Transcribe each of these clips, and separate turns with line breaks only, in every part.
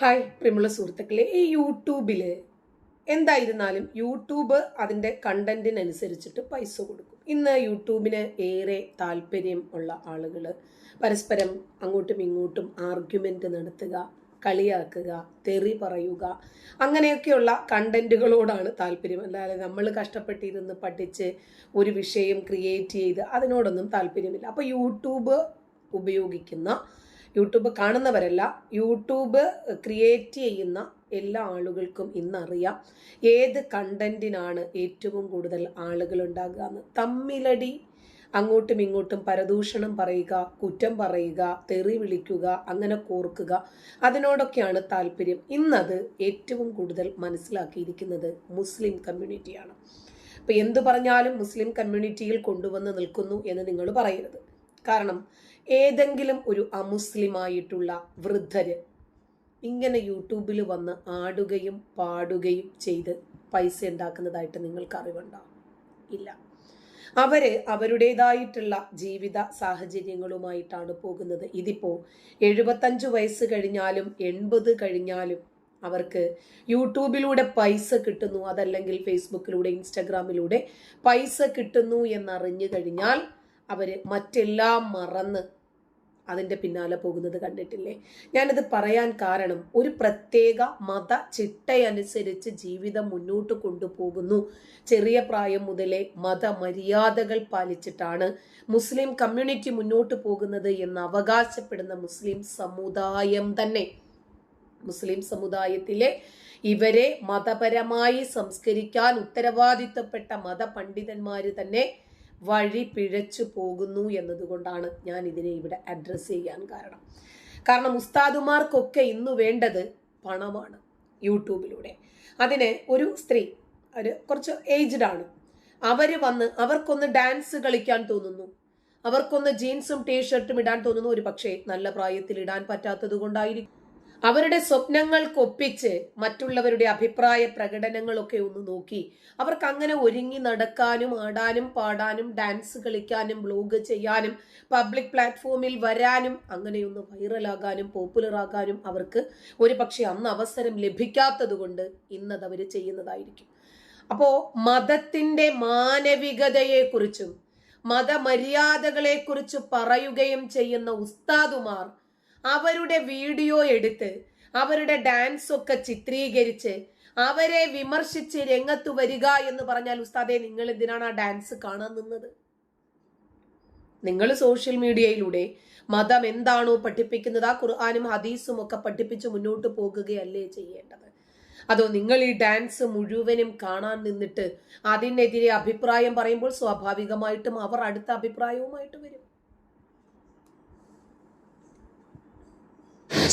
Hi പ്രിമുള്ള സുഹൃത്തുക്കളെ. ഈ യൂട്യൂബിൽ എന്തായിരുന്നാലും യൂട്യൂബ് അതിന്റെ കണ്ടന്റിനനുസരിച്ചിട്ട് പൈസ കൊടുക്കും. ഇന്ന് യൂട്യൂബിന് ഏറെ താല്പര്യം ഉള്ള ആളുകൾ പരസ്പരം അങ്ങോട്ടും ഇങ്ങോട്ടും ആർഗ്യുമെന്റ് നടത്തുക കളിയാക്കുക തെറി പറയുക അങ്ങനെയൊക്കെയുള്ള കണ്ടന്റുകളോടാണ് താല്പര്യം. അല്ലാതെ നമ്മൾ കഷ്ടപ്പെട്ടിരുന്ന് പഠിച്ച് ഒരു വിഷയം ക്രിയേറ്റ് ചെയ്ത് അതിനോടൊന്നും താല്പര്യമില്ല. അപ്പോൾ യൂട്യൂബ് ഉപയോഗിക്കുന്ന യൂട്യൂബ് കാണുന്നവരല്ല യൂട്യൂബ് ക്രിയേറ്റ് ചെയ്യുന്ന എല്ലാ ആളുകൾക്കും ഇന്നറിയാം ഏത് കണ്ടന്റിനാണ് ഏറ്റവും കൂടുതൽ ആളുകൾ ഉണ്ടാകുക എന്ന്. തമ്മിലടി അങ്ങോട്ടും ഇങ്ങോട്ടും പരദൂഷണം പറയുക കുറ്റം പറയുക തെറി വിളിക്കുക അങ്ങനെ കോർക്കുക അതിനോടൊക്കെയാണ് താല്പര്യം. ഇന്നത് ഏറ്റവും കൂടുതൽ മനസ്സിലാക്കിയിരിക്കുന്നത് മുസ്ലിം കമ്മ്യൂണിറ്റിയാണ്. അപ്പോൾ എന്തു പറഞ്ഞാലും മുസ്ലിം കമ്മ്യൂണിറ്റിയിൽ കൊണ്ടുവന്ന് നിൽക്കുന്നു എന്ന് നിങ്ങൾ പറയരുത്. കാരണം ഏതെങ്കിലും ഒരു അമുസ്ലിമായിട്ടുള്ള വൃദ്ധര് ഇങ്ങനെ യൂട്യൂബിൽ വന്ന് ആടുകയും പാടുകയും ചെയ്ത് പൈസ ഉണ്ടാക്കുന്നതായിട്ട് നിങ്ങൾക്ക് അറിവുണ്ടോ ഇല്ല. അവർ അവരുടേതായിട്ടുള്ള ജീവിത സാഹചര്യങ്ങളുമായിട്ടാണ് പോകുന്നത്. ഇതിപ്പോ എഴുപത്തഞ്ച് വയസ്സ് കഴിഞ്ഞാലും എൺപത് കഴിഞ്ഞാലും അവർക്ക് യൂട്യൂബിലൂടെ പൈസ കിട്ടുന്നു അതല്ലെങ്കിൽ ഫേസ്ബുക്കിലൂടെ ഇൻസ്റ്റഗ്രാമിലൂടെ പൈസ കിട്ടുന്നു എന്നറിഞ്ഞു കഴിഞ്ഞാൽ അവർ മറ്റെല്ലാം മറന്ന് അതിന്റെ പിന്നാലെ പോകുന്നത് കണ്ടിട്ടില്ലേ? ഞാനിത് പറയാൻ കാരണം ഒരു പ്രത്യേക മത ചിട്ടയനുസരിച്ച് ജീവിതം മുന്നോട്ട് കൊണ്ടുപോകുന്നു. ചെറിയ പ്രായം മുതലേ മതമര്യാദകൾ പാലിച്ചിട്ടാണ് മുസ്ലിം കമ്മ്യൂണിറ്റി മുന്നോട്ട് പോകുന്നത് എന്ന് അവകാശപ്പെടുന്ന മുസ്ലിം സമുദായം തന്നെ. മുസ്ലിം സമുദായത്തിലെ ഇവരെ മതപരമായി സംസ്കരിക്കാൻ ഉത്തരവാദിത്തപ്പെട്ട മതപണ്ഡിതന്മാർ തന്നെ വഴി പിഴച്ചു പോകുന്നു എന്നതുകൊണ്ടാണ് ഞാൻ ഇതിനെ ഇവിടെ അഡ്രസ്സ് ചെയ്യാൻ കാരണം. കാരണം ഉസ്താദുമാർക്കൊക്കെ ഇന്ന് വേണ്ടത് പണമാണ് യൂട്യൂബിലൂടെ. അതിന് ഒരു സ്ത്രീ ഒരു കുറച്ച് ഏജ്ഡ് ആണ്. അവർ വന്ന് അവർക്കൊന്ന് ഡാൻസ് കളിക്കാൻ തോന്നുന്നു. അവർക്കൊന്ന് ജീൻസും ടീഷർട്ടും ഇടാൻ തോന്നുന്നു. ഒരു പക്ഷേ നല്ല പ്രായത്തിൽ ഇടാൻ പറ്റാത്തത് കൊണ്ടായിരിക്കും. അവരുടെ സ്വപ്നങ്ങൾക്കൊപ്പിച്ച് മറ്റുള്ളവരുടെ അഭിപ്രായ പ്രകടനങ്ങളൊക്കെ ഒന്ന് നോക്കി. അവർക്ക് അങ്ങനെ ഒരുങ്ങി നടക്കാനും ആടാനും പാടാനും ഡാൻസ് കളിക്കാനും ബ്ലോഗ് ചെയ്യാനും പബ്ലിക് പ്ലാറ്റ്ഫോമിൽ വരാനും അങ്ങനെയൊന്ന് വൈറലാകാനും പോപ്പുലർ ആകാനും അവർക്ക് ഒരു അന്ന് അവസരം ലഭിക്കാത്തത് കൊണ്ട് ഇന്നത് അവർ ചെയ്യുന്നതായിരിക്കും. അപ്പോൾ മതത്തിന്റെ മാനവികതയെക്കുറിച്ചും മതമര്യാദകളെക്കുറിച്ച് പറയുകയും ചെയ്യുന്ന ഉസ്താദുമാർ അവരുടെ വീഡിയോ എടുത്ത് അവരുടെ ഡാൻസ് ഒക്കെ ചിത്രീകരിച്ച് അവരെ വിമർശിച്ച് രംഗത്ത് വരിക എന്ന് പറഞ്ഞാൽ ഉസ്താദെ നിങ്ങൾ എന്തിനാണ് ആ ഡാൻസ് കാണാൻ നിന്നത്? നിങ്ങൾ സോഷ്യൽ മീഡിയയിലൂടെ മതം എന്താണോ പഠിപ്പിക്കുന്നത് ആ ഖുർആാനും ഹദീസും ഒക്കെ പഠിപ്പിച്ച് മുന്നോട്ട് പോകുകയല്ലേ ചെയ്യേണ്ടത്? അതോ നിങ്ങൾ ഈ ഡാൻസ് മുഴുവനും കാണാൻ നിന്നിട്ട് അതിനെതിരെ അഭിപ്രായം പറയുമ്പോൾ സ്വാഭാവികമായിട്ടും അവർ അടുത്ത അഭിപ്രായവുമായിട്ട് വരും?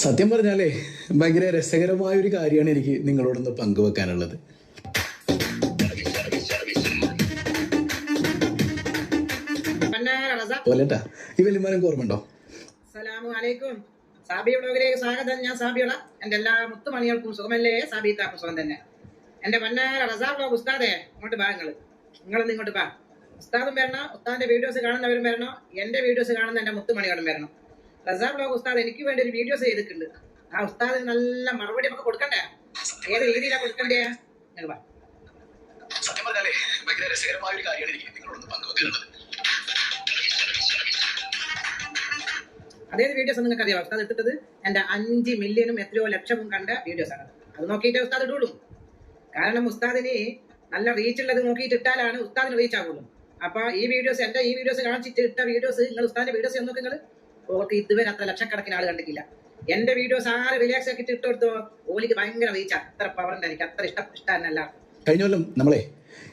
സത്യം പറഞ്ഞാലേ ഭയങ്കര രസകരമായ ഒരു കാര്യമാണ് എനിക്ക് നിങ്ങളോടൊന്ന് പങ്കുവെക്കാനുള്ളത്. പോലെട്ടാ. ഈ വലിയമാനക്ക്
ഓർമ്മണ്ടോ അലൈക്കും സാബി വ്ളോഗിലേക്ക് സ്വാഗതം. ഞാൻ സാബിയോള. എന്റെ എല്ലാ മുത്തുമണികൾക്കും സുഖമല്ലേ? സാബിത്താക്കും സുഖം തന്നെ. എന്റെ പൊന്നാര റസാ ഉസ്താദേ ഇങ്ങോട്ട് ബാ നിങ്ങൾ. ഇങ്ങോട്ട് പാ ഉസ്താദും വരണം. ഉസ്താദിന്റെ വീഡിയോസ് കാണുന്നവരും വരണോ. എന്റെ വീഡിയോസ് കാണുന്ന എന്റെ മുത്തുമണികളും വരണം. റസാ വ്ളോഗ് ഉസ്താദ് എനിക്ക് വേണ്ടി ഒരു വീഡിയോസ് ചെയ്തിട്ടുണ്ട്. ആ ഉസ്താദിന് നല്ല മറുപടി നമുക്ക് കൊടുക്കണ്ടേ? ഏത് രീതിയിലാണ് കൊടുക്കണ്ടേ? നിങ്ങൾ
സത്യം പറഞ്ഞാലേ ഭയങ്കര രസകരമായ ഒരു കാര്യമാണ് എനിക്ക് നിങ്ങളോടൊന്ന് പങ്കുവെക്കാനുള്ളത്
അതേ വീഡിയോസ് നിങ്ങൾക്ക് അറിയാം? ഉസ്താദ് എടുത്തിട്ടത് എന്റെ അഞ്ച് മില്യനും എത്രയോ ലക്ഷവും കണ്ട വീഡിയോസ് ആണ്. അത് നോക്കിയിട്ടേ ഉസ്താദ് ഇടുള്ളൂ. കാരണം ഉസ്താദിന് നല്ല റീച്ച് ഉള്ളത് നോക്കിയിട്ട് ഇട്ടാലാണ് ഉസ്താദിന് റീച്ച് ആകുള്ളൂ അപ്പൊ ഈ വീഡിയോസ് എന്റെ ഈ വീഡിയോസ് കാണിച്ചിട്ട് ഇട്ട വീഡിയോസ് നിങ്ങൾ ഉസ്താദിന്റെ വീഡിയോസ് നോക്കി നിങ്ങൾ ഓർക്ക് ഇതുവരെ അത്ര ലക്ഷക്കണക്കിന് ആൾ കണ്ടിട്ടില്ല. എന്റെ വീഡിയോസ് ആര് റിലാക്സ് ആക്കി ഇട്ടെടുത്തോ? ഓലിക്ക് ഭയങ്കര റീച്ച് അത്ര പവർ ഉണ്ട് എനിക്ക്. അത്ര ഇഷ്ടം ഇഷ്ടം എല്ലാവർക്കും
കഴിഞ്ഞ കൊല്ലം നമ്മളെ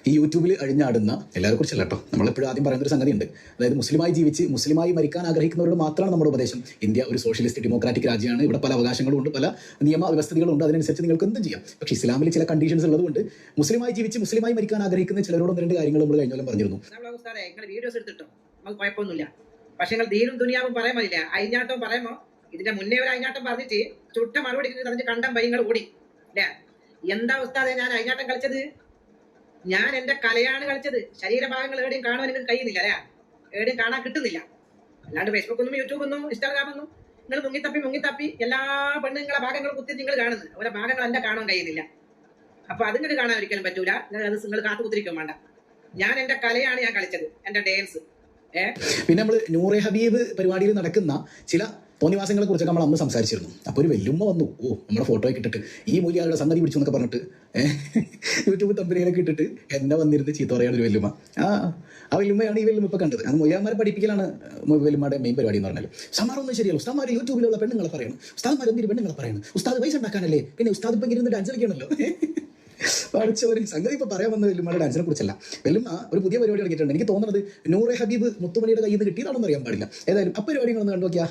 ഈ യൂട്യൂബിൽ അഴിഞ്ഞാടുന്ന എല്ലാവരെ കുറിച്ചല്ല കേട്ടോ. നമ്മളെപ്പോഴും ആദ്യം പറയുന്ന ഒരു സംഗതിയുണ്ട്. അതായത് മുസ്ലിമായി ജീവിച്ച് മുസ്ലിമായി മരിക്കാൻ ആഗ്രഹിക്കുന്നവരോട് മാത്രമാണ് നമ്മുടെ ഉപദേശം. ഇന്ത്യ ഒരു സോഷ്യലിസ്റ്റ് ഡെമോക്രാറ്റിക് രാജ്യമാണ്. ഇവിടെ പല അവകാശങ്ങളും ഉണ്ട് പല നിയമ വ്യവസ്ഥകളും ഉണ്ട്. അതിനനുസരിച്ച് നിങ്ങൾക്ക് എന്തും ചെയ്യാം. പക്ഷേ ഇസ്ലാമിൽ ചില കണ്ടീഷൻസ് ഉള്ളതുകൊണ്ട് മുസ്ലിമായി ജീവിച്ച് മുസ്ലിമായി മരിക്കാൻ ആഗ്രഹിക്കുന്ന ചിലരോട് ഒന്ന് രണ്ട് കാര്യങ്ങൾ നമ്മൾ കഴിഞ്ഞാലും പറഞ്ഞിരുന്നു.
വീഡിയോസ് എടുത്തിട്ടോ? നമുക്ക് കുഴപ്പമൊന്നുമില്ല. പക്ഷെ നിങ്ങൾ ദീനും ദുനിയാവും പറയാൻ പറ്റില്ല അയിഞ്ഞാട്ടം പറയുമോ ഇതിന്റെ മുന്നേ ഒരു അയിഞ്ഞാട്ടം പറഞ്ഞിട്ട് ചുട്ട മറുപടി പറഞ്ഞ് കണ്ടം വൈങ്ങൾ ഓടി. അല്ലേ? എന്താ ഉസ്താദെ ഞാൻ അയിഞ്ഞാട്ടം കളിച്ചത്? ഞാൻ എന്റെ കലയാണ് കളിച്ചത്. ശരീരഭാഗങ്ങൾ എവിടെയും കാണുവാൻ നിങ്ങൾക്ക് കഴിയുന്നില്ല അല്ലേ? എവിടെയും കാണാൻ കിട്ടുന്നില്ല. അല്ലാണ്ട് ഫേസ്ബുക്ക് ഒന്നും യൂട്യൂബ് ഒന്നും ഇൻസ്റ്റാഗ്രാം ഒന്നും നിങ്ങൾ മുങ്ങിത്തപ്പി മുങ്ങിത്തപ്പി എല്ലാ പെണ്ണുങ്ങളെ ഭാഗങ്ങൾ കുത്തി നിങ്ങൾ കാണുന്നത് അവരെ ഭാഗങ്ങൾ എന്റെ കാണാൻ കഴിയുന്നില്ല. അപ്പൊ അതിങ്ങോട്ട് കാണാൻ ഒരിക്കലും പറ്റൂല. നിങ്ങൾ അത് നിങ്ങൾ കാത്തു കുത്തിരിക്കും വേണ്ട. ഞാൻ എന്റെ കലയാണ് ഞാൻ കളിച്ചത് എന്റെ ഡാൻസ്
പിന്നെ നമ്മൾ നൂറെ ഹബീബ് പരിപാടിയിൽ നടക്കുന്ന ചില തോന്നിവാസങ്ങളെ കുറിച്ചൊക്കെ നമ്മൾ അന്ന് സംസാരിച്ചിരുന്നു. അപ്പോൾ ഒരു വെല്ലുമ്മ വന്നു. ഓ നമ്മുടെ ഫോട്ടോ ഇട്ടിട്ട് ഈ മൂല്യങ്ങളുടെ സംഗതി പിടിച്ചു എന്നൊക്കെ പറഞ്ഞിട്ട് യൂട്യൂബ് തമ്പനിയിലൊക്കെ ഇട്ടിട്ട് എന്നെ വന്നിരുന്ന് ചീത്ത പറയാണ് ഒരു വെല്ലുമ്മ. ആ ആ വെല്ലുമ്മയാണ് ഈ വെല്ലുമ്മ ഇപ്പോൾ കണ്ടത്. അത് മൊയ്യാമാരെ പഠിപ്പിക്കലാണ് വെല്ലുമ്മയുടെ മെയിൻ പരിപാടി എന്ന് പറഞ്ഞാൽ ഉസ്താമാരൊന്നും ശരിയല്ല. ഉസ്താമാർ യൂട്യൂബിലുള്ള പെണ്ണുങ്ങളെ പറയണം. ഉസ്താദ്മാർ എന്തിരി പെണ്ണുങ്ങളെ പറയണം? ഉസ്താദ് പൈസ ഉണ്ടാക്കാനല്ലേ? പിന്നെ ഉസ്താദ് ഇപ്പം ഡാൻസ് കളിക്കണമല്ലോ പഠിച്ചവര് സംഗതി ഇപ്പൊ പറയാൻ വന്നത് വെല്ലുമ്മയുടെ ഡാൻസിനെ കുറിച്ചല്ല. വെല്ലുമ്മ ഒരു പുതിയ പരിപാടി ഇറങ്ങിയിട്ടുണ്ട്. എനിക്ക് തോന്നുന്നത് നൂറെ ഹബീബ് മുത്തുമണിയുടെ കയ്യിൽ നിന്ന് കിട്ടിയതാണെന്ന് അറിയാൻ പാടില്ല. ഏതായാലും ആ പരിപാടികളൊന്ന് കണ്ടു നോക്കിയാ.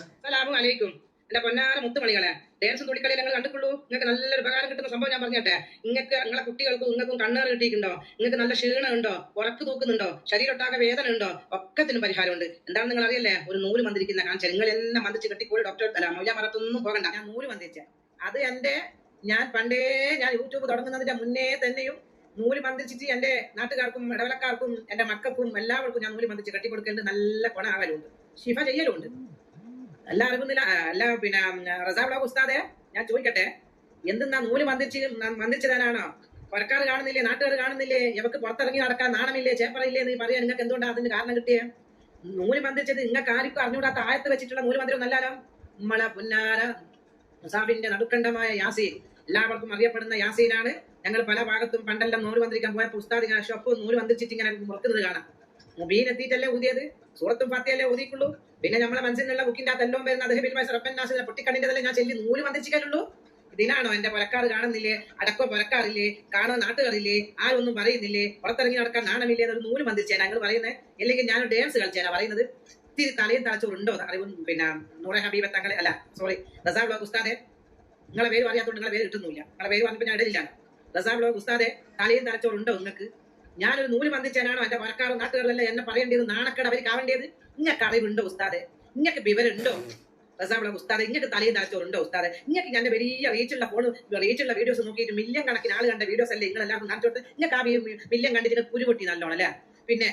എന്റെ പൊന്നാര മുത്തുമണികളെ ഡാൻസ് തുള്ളിക്കളി നിങ്ങൾ കണ്ടിട്ടുള്ളൂ. നിങ്ങൾക്ക് നല്ലൊരു ഉപകാരം കിട്ടുന്ന സംഭവം ഞാൻ പറഞ്ഞട്ടെ. നിങ്ങൾക്ക് നിങ്ങളെ കുട്ടികൾക്കും നിങ്ങൾക്കും കണ്ണേർ കിട്ടിയിട്ടുണ്ടോ? നിങ്ങൾക്ക് നല്ല ക്ഷീണം ഉണ്ടോ? ഉറക്ക് തൂക്കുന്നുണ്ടോ? ശരീരൊട്ടാകെ വേദന ഉണ്ടോ? ഒക്കത്തിനും പരിഹാരമുണ്ട്. എന്താണ് നിങ്ങൾ അറിയല്ലേ? ഒരു നൂൽ മന്ത്രിക്കുന്ന കാണിച്ചാൽ നിങ്ങൾ എന്നെ മന്ത്രിച്ച് കെട്ടിക്കോളി ഡോക്ടർ അല്ല മൊയ്യ മറത്തൊന്നും പോകണ്ട. ഞാൻ നൂൽ മന്ത്രിച്ച അത് എന്റെ ഞാൻ പണ്ടേ ഞാൻ യൂട്യൂബ് തുടങ്ങുന്നതിന്റെ മുന്നേ തന്നെയും നൂൽ പന്തിച്ചിട്ട് എന്റെ നാട്ടുകാർക്കും ഇടവലക്കാർക്കും എന്റെ മക്കൾക്കും എല്ലാവർക്കും ഞാൻ നൂൽ പന്തിച്ച് കെട്ടിക്കൊടുക്കേണ്ടത് നല്ല കൊണാകലുണ്ട് ശിഫ ചെയ്യലുണ്ട്. അറിവുന്നില്ല അല്ല പിന്നെ റസാബ് ഉസ്താദെ ഞാൻ ചോദിക്കട്ടെ എന്തെന്നാ നൂൽ മന്ദിച്ച് മന്ദിച്ചു തരാനാണോ പുറക്കാർ കാണുന്നില്ലേ നാട്ടുകാർ കാണുന്നില്ലേ ഇവക്ക് പുറത്തിറങ്ങി നടക്കാൻ നാണമില്ലേ ചേപ്പറയില്ലേ എന്ന് പറയാൻ നിങ്ങൾക്ക് എന്തുകൊണ്ടാണ് അതിന് കാരണം കിട്ടിയേ? നൂൽ മന്ദിച്ചത് നിങ്ങൾക്ക് ആർക്കും അറിഞ്ഞുകൂടാത്ത ആയത്ത് വെച്ചിട്ടുള്ള നൂൽ മന്ദിരം നല്ലാലോ നമ്മളെ പുന്നാര മുസാഫിന്റെ നടുക്കണ്ടമായ യാസീൻ എല്ലാവർക്കും അറിയപ്പെടുന്ന യാസീനാണ്. ഞങ്ങൾ പല ഭാഗത്തും പണ്ടെല്ലാം നൂൽ വന്നിരിക്കാൻ പോയപ്പോൾ ഉസ്താദ് ഇങ്ങനെ ഷൊപ്പ് നൂൽ മന്ത്രിച്ചിട്ട് ഇങ്ങനെ മുറക്കുന്നത് കാണാം. മുബീൻ എത്തിയിട്ടല്ലേ ഊതിയത്? സൂറത്തും ഫാത്തിയല്ലേ ഊതിക്കുള്ളൂ പിന്നെ നമ്മളെ മനസ്സിലുള്ള ബുക്കിന്റെ അതെല്ലാം വരുന്ന അദ്ദേഹം നാസിനെ പൊട്ടിക്കണ്ണിന്റെ ഞാൻ ചെല്ലി നൂൽ വന്നിച്ചിക്കാനുള്ളൂ ഇതിനാണോ എന്റെ പുരക്കാർ കാണുന്നില്ലേ? അടക്കോ പുരക്കാറില്ലേ? കാണാൻ നാട്ടുകാരില്ലേ? ആരൊന്നും പറയുന്നില്ലേ? പുറത്തിറങ്ങി നടക്കാൻ നാണമില്ലേ? എന്നൊരു നൂൽ വന്നിച്ചേനാ ഞങ്ങൾ പറയുന്നത് അല്ലെങ്കിൽ ഞാൻ ഡാൻസ് കളിച്ചേനാ പറയുന്നത്. ഇത്തിരി തലയും തലച്ചോറുണ്ടോ അറിവും പിന്നെ നൂറെ ഹബീബ തങ്ങളെ അല്ല സോറി റസാ ബ്ലോഗ് ഉസ്താദെ നിങ്ങളെ പേര് അറിയാത്തോണ്ട് നിങ്ങളെ പേര് കിട്ടുന്നില്ല നിങ്ങളെ പേര് പറഞ്ഞപ്പോൾ ഞാൻ ഇടയില്ല റസാ ലോക് ഉസ്താദെ തലയും തലച്ചോറുണ്ടോ നിങ്ങൾക്ക്? ഞാനൊരു നൂൽ പന്തിച്ചാനാണോ എന്റെ പുറക്കാരും നാട്ടുകാരെല്ലാം എന്നെ പറയേണ്ടത്? നാണക്കട അവർ കാവേണ്ടത് ഇങ്ങക്ക് അറിവുണ്ടോ ഉസ്താദെ? ഇങ്ങക്ക് വിവരമുണ്ടോ? റസാബുള്ള ഉസ്താദെ ഇങ്ങക്ക് തലയും തലച്ചോറുണ്ടോ ഉസ്താദെ? ഇങ്ങക്ക് ഞാൻ വലിയ റീച്ചുള്ള ഫോൺ റീച്ചുള്ള വീഡിയോസ് നോക്കിയിട്ട് മില്യൺ കണക്കിന് ആൾ കണ്ട വീഡിയോസ് അല്ലേ നിങ്ങളെല്ലാം കാണിച്ചോട്ട് ഇങ്ങക്ക് ആ മില്യൺ കണ്ടിട്ട് കുരുപൊട്ടി നല്ലോണം അല്ലേ? പിന്നെ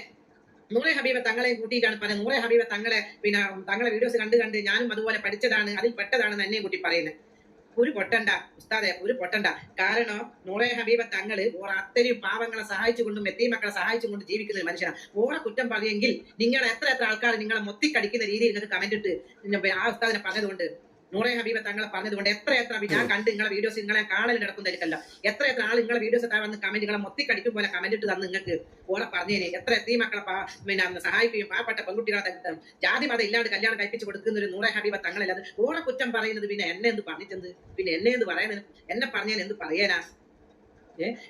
നൂറെ ഹബീബ തങ്ങളെ കൂട്ടിയിട്ടാണ് പറയുന്നത്. നൂറെ ഹബീബ തങ്ങളെ പിന്നെ തങ്ങളെ വീഡിയോസ് കണ്ട് കണ്ട് ഞാനും അതുപോലെ പഠിച്ചതാണ് അതിൽ പെട്ടതാണെന്ന് എന്നെയും കൂട്ടി പറയുന്നത്. ഒരു പൊട്ടണ്ട ഉസ്താദെ ഒരു പൊട്ടണ്ട. കാരണം നൂറെ ഹബീബ തങ്ങൾ ഓർ അത്രയും പാവങ്ങളെ സഹായിച്ചുകൊണ്ടും എത്തി മക്കളെ സഹായിച്ചുകൊണ്ടും ജീവിക്കുന്ന ഒരു മനുഷ്യനാണ്. ഓറെ കുറ്റം പറയുമെങ്കിൽ നിങ്ങൾ എത്ര എത്ര ആൾക്കാർ നിങ്ങളെ മൊത്തിക്കടിക്കുന്ന രീതിയിൽ നിങ്ങൾക്ക് കമന്റ് ഇട്ട് ആ ഉസ്താദിനെ പറഞ്ഞതുകൊണ്ട് നൂറെ ഹബീബ തങ്ങളെ പറഞ്ഞതുകൊണ്ട് എത്ര എത്ര ഞാൻ കണ്ട് നിങ്ങളെ വീഡിയോസ് നിങ്ങളെ കാണൽ നടക്കുന്നതായിരിക്കല്ല എത്ര എത്ര ആൾ നിങ്ങളെ വീഡിയോസ് എത്താൻ വന്ന് കമന്റ് നിങ്ങളെ മൊത്തിക്കടിക്കും പോലെ കമന്റ് ഇട്ട് തന്ന് നിങ്ങൾക്ക് ഓളെ പറഞ്ഞേനെ. എത്ര എത്തി മക്കളെ പിന്നെ സഹായിക്കുകയും പാവപ്പെട്ട പെൺകുട്ടികളെ ത- ജാതി മതം ഇല്ലാണ്ട് കല്യാണം കഴിപ്പിച്ച് കൊടുക്കുന്ന ഒരു നൂറെ ഹബീബ തങ്ങളല്ലാതെ ഓളെ കുറ്റം പറയുന്നത് പിന്നെ എന്നെ എന്ത് പറഞ്ഞിട്ടെന്ത്? പിന്നെ എന്നെ എന്ത് പറയുന്നത് എന്നെ പറഞ്ഞാൽ എന്ത് പറയാനാ?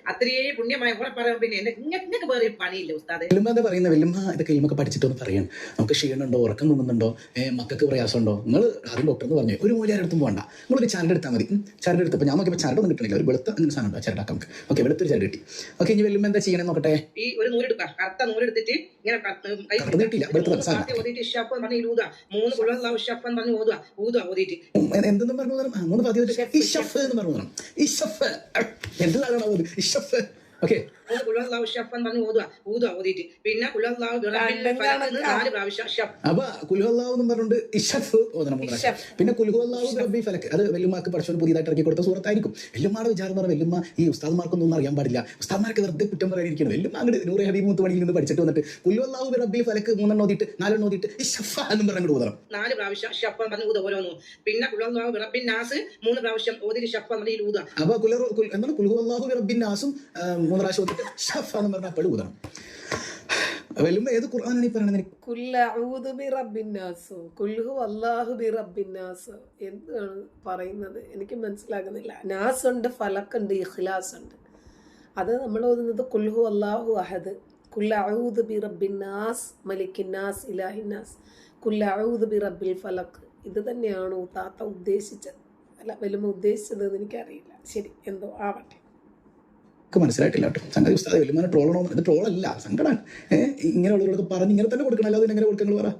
അത്രയും പുണ്യമായ പറയാൻ പിന്നെ എന്നെ വേറെ പണിയില്ല ഉസ്താദെ.
വെല്ലുമ്മ എന്താ പറയുന്നത് വെല്ലുമ്മ ഇതൊക്കെ ഇൽമൊക്കെ പഠിച്ചിട്ടൊന്ന് പറയാൻ നമുക്ക് ക്ഷീണമുണ്ടോ? ഉറക്കം തോന്നുന്നുണ്ടോ? മക്കൾക്ക് പ്രയാസമുണ്ടോ? നിങ്ങൾ ആദ്യം ഡോക്ടർ എന്ന് പറഞ്ഞു. ഒരു മൂലയാർ അടുത്തും പോകണ്ട നിങ്ങളൊരു ചരട് എടുത്താൽ മതി. ചരട് എടുത്തപ്പോൾ ഞാൻ നോക്കിയപ്പോൾ ചരടൊന്നും കിട്ടണില്ല. ഒരു വെളുത്ത അങ്ങനെ സാധനം ഉണ്ടോ? ചരടാക്കാം നമുക്ക്. ഓക്കെ വെളുത്തൊരു ചരട് കിട്ടി. ഓക്കെ ഇനി വെല്ലുമ്മ എന്താ ചെയ്യണമെന്ന് നോക്കട്ടെ?
ഈ ഒരു കറുത്ത നൂലെടുത്തിട്ട് ഇങ്ങനെ കറുത്ത- കൈ
കറുത്ത കിട്ടിയില്ല, വെളുത്ത
മൂന്ന് പറഞ്ഞ് പറഞ്ഞ് ഊതുക. ഓതിയിട്ട്
എന്തെന്നും പറഞ്ഞു മൂന്ന് പാതി ഇഷഫ് എന്ന് പറഞ്ഞു ഇഷഫ്. എന്താണ് അത് ഇഷഫ് ഓക്കെ
കുള്ളാഹു ഇഷാഫ് എന്ന് പറഞ്ഞ് ഊതുക ഊതുക ഓതിയിട്ട്. പിന്നെ
കണക്കാ.
നാല് പ്രാവശ്യം ഷഫ്.
അപ്പൊ കുൽഹുല്ലാഹു എന്ന് പറഞ്ഞുകൊണ്ട് ഇഷഫ് ഓതണം. പിന്നെ കുൽഹുല്ലാഹു റബ്ബി ഫലക്ക് അത് വെല്ലുമാക്ക് പഠിച്ചോട് പുതിയതായിട്ട് ഇറക്കി കൊടുത്ത സുഹൃത്തായിരിക്കും. വെല്ലുമാടെ വിചാരം പറഞ്ഞ പറഞ്ഞാൽ വെല്ലുമ്മ ഈ ഉസ്താദ്മാർക്കൊന്നും ഒന്നും അറിയാൻ പാടില്ല. ഉസ്താദ്മാർക്ക് വെറുതെ കുറ്റം പറയാനിരിക്കണം വെല്ലുമ്മ അങ്ങോട്ട് നൂറ് ഹബീബ് മുത്തുമണിയിൽ നിന്ന് പഠിച്ചിട്ട് വന്നിട്ട് കുൽഹുല്ലാഹു റബ്ബി ഫലക്ക് മൂന്നെണ്ണം ഓതിട്ട് നാലെണ്ണം ഓതിട്ട് ഇഷഫ എന്ന് പറഞ്ഞു ഓതണം.
നാല് പ്രാവശ്യം ഷഫ് എന്ന് പറഞ്ഞ് ഓരോന്നും പിന്നെ കുള്ളാഹു റബ്ബിൻ നാസ് മൂന്ന് പ്രാവശ്യം ഓതിയിട്ട് ഷഫ് എന്ന് പറഞ്ഞ് ഊതുക
അപ്പൊ കുലർ കുൽ- എന്താണ്? കുൽഹുല്ലാഹു റബ്ബിൻ നാസും മൂന്ന് പ്രാവശ്യം ഓതിയിട്ട് ഷഫ എന്ന് പറഞ്ഞാൽ അപ്പോൾ ഊതണം. വെല്ലുമ്പോ ഏത് ഖുർആനാണ് ഈ
റബ്ബിന്നാസ് എന്താണ് പറയുന്നത്. എനിക്ക് മനസ്സിലാകുന്നില്ല. നാസ് ഉണ്ട് ഫലക്കുണ്ട് ഇഖ്ലാസ് ഉണ്ട്. അത് നമ്മൾ ഓതുന്നത് കുൽഹു അല്ലാഹു അഹദ്. കുല്ല ബി ബി റബ്ബിന്നാസ് മലിക്കിന്നാസ് ഇലാഹിന്നാസ് കുല്ല ഊദ് ബി റബ്ബിൽ ഫലക്ക് ഇത് തന്നെയാണോ താത്ത ഉദ്ദേശിച്ചത്. അല്ല വലുമ ഉദ്ദേശിച്ചത് എന്ന് എനിക്കറിയില്ല. ശരി എന്തോ ആവട്ടെ.
എനിക്ക് മനസ്സിലായിട്ടില്ല കേട്ടോ. സംഗതി ഉസ്താദ് വെല്ലുമാനെ ട്രോളണോ ഇത് ട്രോളല്ല സങ്കടമാണ് ഏഹ് ഇങ്ങനെയുള്ളവർക്ക് പറഞ്ഞ് ഇങ്ങനെ തന്നെ കൊടുക്കണം അല്ലാതെ എങ്ങനെ കൊടുക്കണം പറ.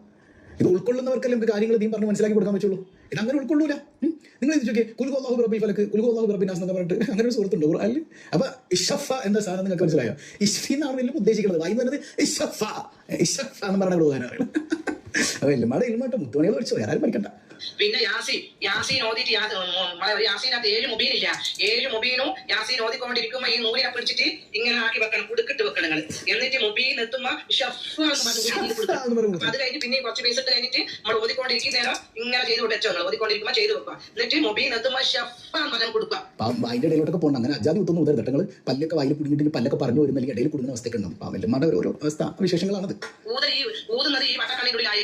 ഇത് ഉൾക്കൊള്ളുന്നവർക്കല്ലേ നമുക്ക് കാര്യങ്ങൾ നീ പറഞ്ഞ് മനസ്സിലാക്കി കൊടുക്കാൻ പറ്റുള്ളൂ. ഇത് അങ്ങനെ ഉൾക്കൊള്ളൂല. നിങ്ങൾ ഇത് ചോദിക്കുക കുൽഹു അള്ളാഹു ഫലക്ക് കുൽഹു അള്ളാഹു നാസ് എന്നൊക്കെ പറഞ്ഞിട്ട് അങ്ങനെ ഒരു സുഹൃത്തുണ്ട് ഖുർആനിൽ അപ്പൊ ഇഷഫ എന്ന സാധനം നിങ്ങൾക്ക് മനസ്സിലായോ? ഇഷ്ഫി എന്നാണ് വലിയ ഉദ്ദേശിക്കുന്നത്. വായി ഇഷഫ. ഇഷഫ എന്ന് പറഞ്ഞ അത് വല്യമ്മയുടെ ഇൽമാട്ടോ മുത്തുമണികൾ പഠിച്ചു വേറെ പഠിക്കണ്ട
പിന്നെ യാസീൻ യാസീൻ ഓതിട്ട് യാസീനകത്ത് ഏഴ് മുബീനില്ല. ഏഴ് മുബീനും യാസീൻ ഓതിക്കൊണ്ടിരിക്കുമ്പോ ഈ നൂലിനെ പിടിച്ചിട്ട് ഇങ്ങനെ ആക്കി വെക്കണം കുടുക്കിട്ട് വെക്കണം നിങ്ങൾ എന്നിട്ട് മുബീൻ എത്തുമ്പോ അപ്പൊ അത് കഴിഞ്ഞ് പിന്നെ കുറച്ച് പൈസ ഇട്ട് കഴിഞ്ഞിട്ട് നമ്മൾ ഓതിക്കൊണ്ടിരിക്കുന്ന നേരം ഇങ്ങനെ ചെയ്ത് വിടച്ചോ നിങ്ങൾ? ഓതിക്കൊണ്ടിരിക്കുമ്പോ ചെയ്ത് വെക്കുക എന്നിട്ട് മുബീൻ എത്തുമ്പോ ഷഫാന്ന് എന്ന് കൊടുക്കുക.
അതിന്റെ ഇടയിലോട്ടൊക്കെ പോകണം അങ്ങനെ അജാതി കുത്തൊന്നും ഉതരുത് നിങ്ങൾ പല്ലൊക്കെ വായിൽ പിടിങ്ങിട്ട് പല്ലൊക്കെ പറഞ്ഞു വരുന്നില്ലെങ്കിൽ ഇടയിൽ കുടുങ്ങുന്ന അവസ്ഥയൊക്കെ ഉണ്ടാവും. പാവം വല്യമ്മയുടെ ഓരോ അവസ്ഥ. വിശേഷങ്ങളാണത്.
ഊതൽ ഈ ഊതുന്നത് ഈ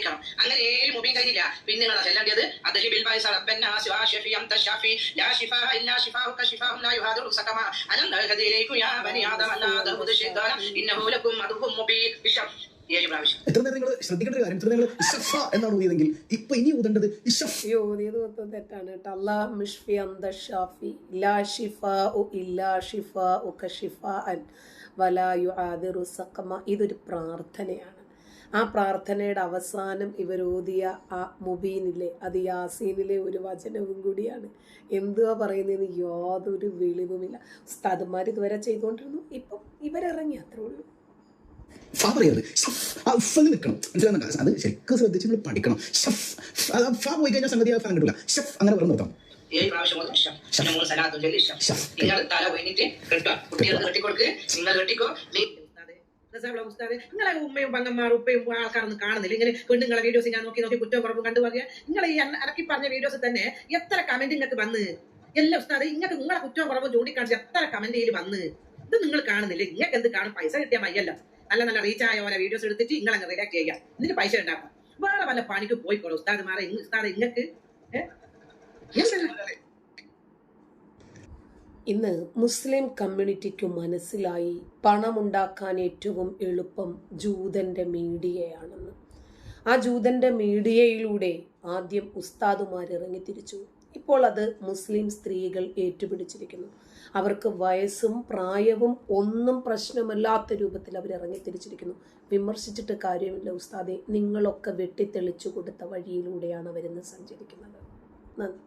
അങ്ങനെ ഏഴ് മുബീൻ കഴിഞ്ഞില്ല. പിന്നെ നിങ്ങൾ ചെല്ലേണ്ടത് അദ്ദേഹം ബിൽ ബായി റബ്ബന്ന ഷഫി അംത ഷാഫി ലാ ഷിഫാ ഇല്ലാ ഷിഫാഉക ഷിഫാഉൻ ലാ യുഹാദിറു സഖമ. അലം നഹദി ഇലൈക്കും യാ ബനി ആദം അല്ലാ തഹുദു ശൈത്താന. ഇന്നഹു ലക്കും അദുവ്വും മുബീൻ. ബിഷഫ് ഏഴ്
എത്ര നേരം നിങ്ങൾ ശ്രദ്ധിക്കേണ്ട ഒരു കാര്യം? ഇത്ര നിങ്ങൾ ഇഷഫ എന്നാണ് ഊതിയതെങ്കിൽ ഇപ്പൊ ഇനി ഊതേണ്ടത് ഇഷഫ്
മൊത്തം തെറ്റാണ് കേട്ടോ. അള്ളാഹ് മിഷ്ഫി അന്ത ഷാഫി ലാ ഷിഫാ ഉ ഇല്ലാ ഷിഫ ഉക ഷിഫ അൻ വലായു ആദിറു സക്കമ ഇതൊരു പ്രാർത്ഥനയാണ്. ആ പ്രാർത്ഥനയുടെ അവസാനം ഇവരോതിയ ആ മുബീനിലെ അത് യാസീനിലെ ഒരു വചനവും കൂടിയാണ്. എന്തുവാ പറയുന്നതെന്ന് യാതൊരു വെളിവുമില്ല. ഉസ്താദുമാർ ഇതുവരെ ചെയ്തുകൊണ്ടിരുന്നു. ഇപ്പം ഇവരിറങ്ങി അത്രേ ഉള്ളൂ.
ഫാ പറയരുത് ഷഫ് ആ ഉഫ് നിൽക്കണം. മനസ്സിലാകുന്നുണ്ടോ അത് ശരിക്കും ശ്രദ്ധിച്ച് നിങ്ങൾ പഠിക്കണം. ഷഫ് ഫാ പോയി കഴിഞ്ഞാൽ സംഗതി ആ ഫലം കിട്ടില്ല ഷഫ് അങ്ങനെ പറഞ്ഞു നിർത്താം
ഏഴ് പ്രാവശ്യം മുതൽ ഷഫ് പിന്നെ മൂന്ന് സലാത്തും ചൊല്ലി. ഷഫ്. നിങ്ങൾ തല കെട്ടുക. നിങ്ങൾ കെട്ടിക്കോ. നിങ്ങളെ ഉമ്മയും പങ്ങന്മാരും ഉപ്പയും ആൾക്കാരൊന്നും കാണുന്നില്ല. ഇങ്ങനെ പെണ്ണുങ്ങളെ വീഡിയോസ് ഞാൻ നോക്കി നോക്കി കുറ്റം കുറവ് കണ്ടു പറയുക നിങ്ങൾ ഈ ഇറക്കി പറഞ്ഞ വീഡിയോസ് തന്നെ എത്ര കമന്റ് നിങ്ങൾക്ക് വന്ന്? എല്ലാ ഉസ്താദ് ഇങ്ങക്ക് നിങ്ങളെ കുറ്റം കുറവ് ചൂണ്ടിക്കാണിച്ച് എത്ര കമന്റ് വന്ന്? ഇത് നിങ്ങൾ കാണുന്നില്ല. ഇങ്ങൾക്ക് എന്ത് കാണും? പൈസ കിട്ടിയാൽ മയ്യല്ല നല്ല നല്ല റീച്ച് ആയ പോലെ വീഡിയോസ് എടുത്തിട്ട് നിങ്ങൾ അങ്ങ് റിലാക്ട് ചെയ്യുക. എന്നിട്ട് പൈസ ഉണ്ടാക്കാം വേറെ വല്ല പണിക്ക് പോയിക്കോളൂ. ഉസ്താദ് മാറേ ഉസ്താദ് ഇങ്ങക്ക് ഏഹ്?
ഇന്ന് മുസ്ലിം കമ്മ്യൂണിറ്റിക്കു മനസ്സിലായി പണമുണ്ടാക്കാൻ ഏറ്റവും എളുപ്പം ജൂതന്റെ മീഡിയയാണെന്ന്. ആ ജൂതന്റെ മീഡിയയിലൂടെ ആദ്യം ഉസ്താദുമാർ ഇറങ്ങി തിരിച്ചു. ഇപ്പോൾ അത് മുസ്ലിം സ്ത്രീകൾ ഏറ്റുപിടിച്ചിരിക്കുന്നു. അവർക്ക് വയസ്സും പ്രായവും ഒന്നും പ്രശ്നമല്ലാത്ത രൂപത്തിൽ അവർ ഇറങ്ങി ഇറങ്ങിത്തിരിച്ചിരിക്കുന്നു വിമർശിച്ചിട്ട് കാര്യമില്ല ഉസ്താദെ. നിങ്ങളൊക്കെ വെട്ടിത്തെളിച്ചു കൊടുത്ത വഴിയിലൂടെയാണ് അവരിന്ന് സഞ്ചരിക്കുന്നത്. നന്ദി.